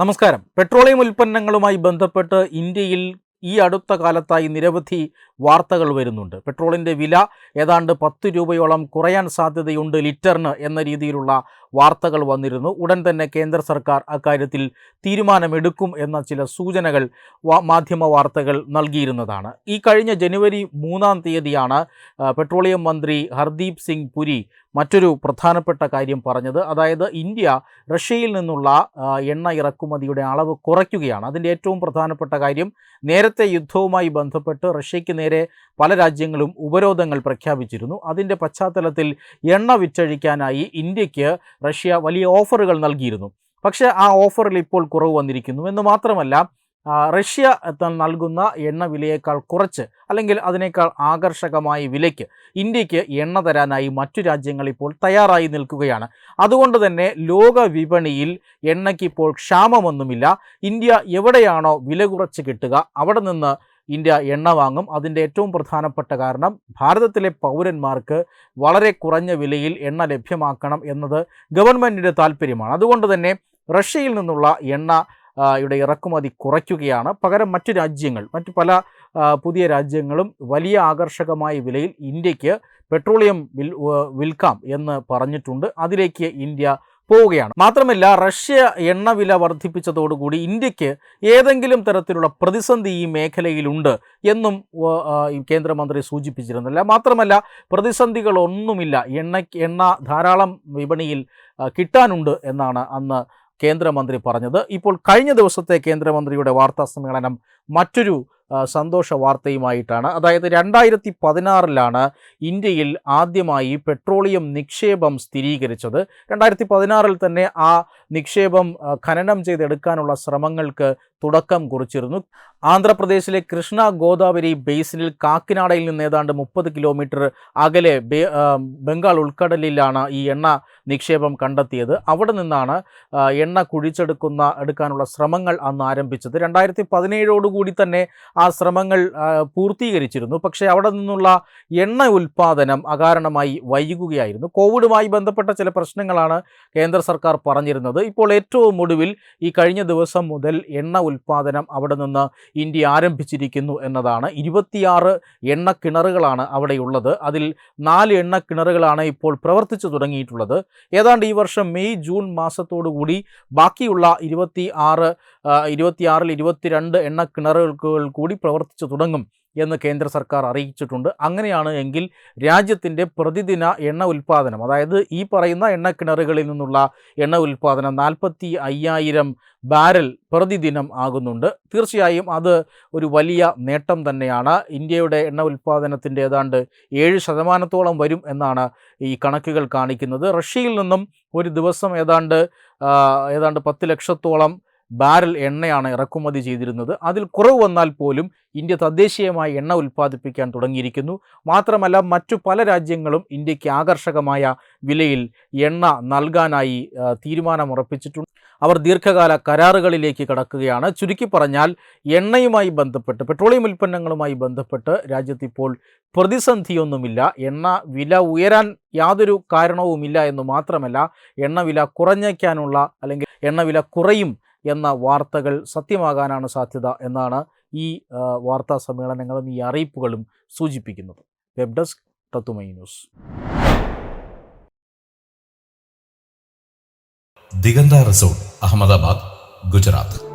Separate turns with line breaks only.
നമസ്കാരം. പെട്രോളിയം ഉൽപ്പന്നങ്ങളുമായി ബന്ധപ്പെട്ട് ഇന്ത്യയിൽ ഈ അടുത്ത കാലത്തായി നിരവധി വാർത്തകൾ വരുന്നുണ്ട്. പെട്രോളിന്റെ വില ഏതാണ്ട് പത്ത് രൂപയോളം കുറയാൻ സാധ്യതയുണ്ട് ലിറ്ററിന് എന്ന രീതിയിലുള്ള വാർത്തകൾ വന്നിരുന്നു. ഉടൻ തന്നെ കേന്ദ്ര സർക്കാർ അക്കാര്യത്തിൽ തീരുമാനമെടുക്കും എന്ന ചില സൂചനകൾ മാധ്യമ വാർത്തകൾ നൽകിയിരുന്നതാണ്. ഈ കഴിഞ്ഞ ജനുവരി മൂന്നാം തീയതിയാണ് പെട്രോളിയം മന്ത്രി ഹർദീപ് സിംഗ് പുരി മറ്റൊരു പ്രധാനപ്പെട്ട കാര്യം പറഞ്ഞത് അതായത് ഇന്ത്യ റഷ്യയിൽ നിന്നുള്ള എണ്ണ ഇറക്കുമതിയുടെ അളവ് കുറയ്ക്കുകയാണ്. അതിന്റെ ഏറ്റവും പ്രധാനപ്പെട്ട കാര്യം നേരത്തെ യുദ്ധവുമായി ബന്ധപ്പെട്ട് റഷ്യയ്ക്ക് നേരെ പല രാജ്യങ്ങളും ഉപരോധങ്ങൾ പ്രഖ്യാപിച്ചിരുന്നു. അതിന്റെ പശ്ചാത്തലത്തിൽ എണ്ണ വിറ്റഴിക്കാനായി ഇന്ത്യയ്ക്ക് റഷ്യ വലിയ ഓഫറുകൾ നൽകിയിരുന്നു. പക്ഷേ ആ ഓഫറിൽ ഇപ്പോൾ കുറവ് വന്നിരിക്കുന്നു. എന്ന് മാത്രമല്ല റഷ്യ നൽകുന്ന എണ്ണ വിലയേക്കാൾ കുറച്ച് അല്ലെങ്കിൽ അതിനേക്കാൾ ആകർഷകമായ വിലയ്ക്ക് ഇന്ത്യയ്ക്ക് എണ്ണ തരാനായി മറ്റു രാജ്യങ്ങൾ ഇപ്പോൾ തയ്യാറായി നിൽക്കുകയാണ്. അതുകൊണ്ട് തന്നെ ലോക വിപണിയിൽ എണ്ണയ്ക്ക് ഇപ്പോൾ ക്ഷാമമൊന്നുമില്ല. ഇന്ത്യ എവിടെയാണോ വില കുറച്ച് കിട്ടുക അവിടെ നിന്ന് ഇന്ത്യ എണ്ണ വാങ്ങും. അതിന്റെ ഏറ്റവും പ്രധാനപ്പെട്ട കാരണം ഭാരതത്തിലെ പൗരന്മാർക്ക് വളരെ കുറഞ്ഞ വിലയിൽ എണ്ണ ലഭ്യമാക്കണം എന്നത് ഗവൺമെന്റിന്റെ താല്പര്യമാണ്. അതുകൊണ്ട് തന്നെ റഷ്യയിൽ നിന്നുള്ള എണ്ണ യുടെ ഇറക്കുമതി കുറയ്ക്കുകയാണ്. പകരം മറ്റു രാജ്യങ്ങൾ മറ്റു പല പുതിയ രാജ്യങ്ങളും വലിയ ആകർഷകമായ വിലയിൽ ഇന്ത്യയ്ക്ക് പെട്രോളിയം വിൽ വിൽക്കാം എന്ന് പറഞ്ഞിട്ടുണ്ട്. അതിലേക്ക് ഇന്ത്യ പോവുകയാണ്. മാത്രമല്ല റഷ്യ എണ്ണവില വർദ്ധിപ്പിച്ചതോടുകൂടി ഇന്ത്യയ്ക്ക് ഏതെങ്കിലും തരത്തിലുള്ള പ്രതിസന്ധി ഈ മേഖലയിലുണ്ട് എന്നും കേന്ദ്രമന്ത്രി സൂചിപ്പിച്ചിരുന്നില്ല. മാത്രമല്ല പ്രതിസന്ധികളൊന്നുമില്ല. എണ്ണ എണ്ണ ധാരാളം വിപണിയിൽ കിട്ടാനുണ്ട് എന്നാണ് അന്ന് കേന്ദ്രമന്ത്രി പറഞ്ഞത്. ഇപ്പോൾ കഴിഞ്ഞ ദിവസത്തെ കേന്ദ്രമന്ത്രിയുടെ വാർത്താ സമ്മേളനം മറ്റൊരു സന്തോഷ വാർത്തയുമായിട്ടാണ്. അതായത് രണ്ടായിരത്തി പതിനാറിലാണ് ഇന്ത്യയിൽ ആദ്യമായി പെട്രോളിയം നിക്ഷേപം സ്ഥിരീകരിച്ചത്. രണ്ടായിരത്തി പതിനാറിൽ തന്നെ ആ നിക്ഷേപം ഖനനം ചെയ്തെടുക്കാനുള്ള ശ്രമങ്ങൾക്ക് തുടക്കം കുറിച്ചിരുന്നു. ആന്ധ്രാപ്രദേശിലെ കൃഷ്ണ ഗോദാവരി ബേസിനിൽ കാക്കിനാടയിൽ നിന്ന് ഏതാണ്ട് മുപ്പത് കിലോമീറ്റർ അകലെ ബംഗാൾ ഉൾക്കടലിലാണ് ഈ എണ്ണ നിക്ഷേപം കണ്ടെത്തിയത്. അവിടെ നിന്നാണ് എണ്ണ കുഴിച്ചെടുക്കുന്ന എടുക്കാനുള്ള ശ്രമങ്ങൾ അന്ന് ആരംഭിച്ചത്. രണ്ടായിരത്തി പതിനേഴോടുകൂടി തന്നെ ആ ശ്രമങ്ങൾ പൂർത്തീകരിച്ചിരുന്നു. പക്ഷേ അവിടെ നിന്നുള്ള എണ്ണ ഉൽപ്പാദനം അകാരണമായി വൈകുകയായിരുന്നു. കോവിഡുമായി ബന്ധപ്പെട്ട ചില പ്രശ്നങ്ങളാണ് കേന്ദ്ര സർക്കാർ പറഞ്ഞിരുന്നത്. ഇപ്പോൾ ഏറ്റവും ഒടുവിൽ ഈ കഴിഞ്ഞ ദിവസം മുതൽ എണ്ണ ഉൽപ്പാദനം അവിടെ നിന്ന് ഇന്ത്യ ആരംഭിച്ചിരിക്കുന്നു എന്നതാണ്. ഇരുപത്തിയാറ് എണ്ണക്കിണറുകളാണ് അവിടെയുള്ളത്. അതിൽ നാല് എണ്ണക്കിണറുകളാണ് ഇപ്പോൾ പ്രവർത്തിച്ചു തുടങ്ങിയിട്ടുള്ളത്. ഏതാണ്ട് ഈ വർഷം മെയ് ജൂൺ മാസത്തോടു കൂടി ബാക്കിയുള്ള ഇരുപത്തി ആറ് ഇരുപത്തിയാറിൽ ഇരുപത്തിരണ്ട് എണ്ണക്കിണറുകൾ കൂടി പ്രവർത്തിച്ചു തുടങ്ങും. എന്ന് കേന്ദ്ര സർക്കാർ അറിയിച്ചിട്ടുണ്ട്. അങ്ങനെയാണ് എങ്കിൽ രാജ്യത്തിന്റെ പ്രതിദിന എണ്ണ ഉൽപ്പാദനം അതായത് ഈ പറയുന്ന എണ്ണക്കിണറുകളിൽ നിന്നുള്ള എണ്ണ ഉൽപ്പാദനം നാൽപ്പത്തി അയ്യായിരം ബാരൽ പ്രതിദിനം ആകുന്നുണ്ട്. തീർച്ചയായും അത് ഒരു വലിയ നേട്ടം തന്നെയാണ്. ഇന്ത്യയുടെ എണ്ണ ഉൽപ്പാദനത്തിന്റെ ഏതാണ്ട് ഏഴ് ശതമാനത്തോളം വരും എന്നാണ് ഈ കണക്കുകൾ കാണിക്കുന്നത്. റഷ്യയിൽ നിന്നും ഒരു ദിവസം ഏതാണ്ട് ഏതാണ്ട് പത്ത് ലക്ഷത്തോളം ബാരൽ എണ്ണയാണ് ഇറക്കുമതി ചെയ്തിരുന്നത്. അതിൽ കുറവ് വന്നാൽ പോലും ഇന്ത്യ തദ്ദേശീയമായി എണ്ണ ഉൽപ്പാദിപ്പിക്കാൻ തുടങ്ങിയിരിക്കുന്നു. മാത്രമല്ല മറ്റു പല രാജ്യങ്ങളും ഇന്ത്യയ്ക്ക് ആകർഷകമായ വിലയിൽ എണ്ണ നൽകാനായി തീരുമാനമുറപ്പിച്ചിട്ടുണ്ട്. അവർ ദീർഘകാല കരാറുകളിലേക്ക് കടക്കുകയാണ്. ചുരുക്കി പറഞ്ഞാൽ എണ്ണയുമായി ബന്ധപ്പെട്ട് പെട്രോളിയം ഉൽപ്പന്നങ്ങളുമായി ബന്ധപ്പെട്ട് രാജ്യത്ത് ഇപ്പോൾ പ്രതിസന്ധിയൊന്നുമില്ല. എണ്ണ വില ഉയരാൻ യാതൊരു കാരണവുമില്ല എന്ന് മാത്രമല്ല എണ്ണ വില കുറഞ്ഞേക്കാനുള്ള അല്ലെങ്കിൽ എണ്ണ വില കുറയും എന്ന വാർത്തകൾ സത്യമാകാനാണ് സാധ്യത എന്നാണ് ഈ വാർത്താ സമ്മേളനങ്ങളും ഈ അറിയിപ്പുകളും സൂചിപ്പിക്കുന്നത്. വെബ് ഡെസ്ക് തത്തുമൈ ന്യൂസ്.
ദിഗന്ത റിസോർട്ട് അഹമ്മദാബാദ് ഗുജറാത്ത്.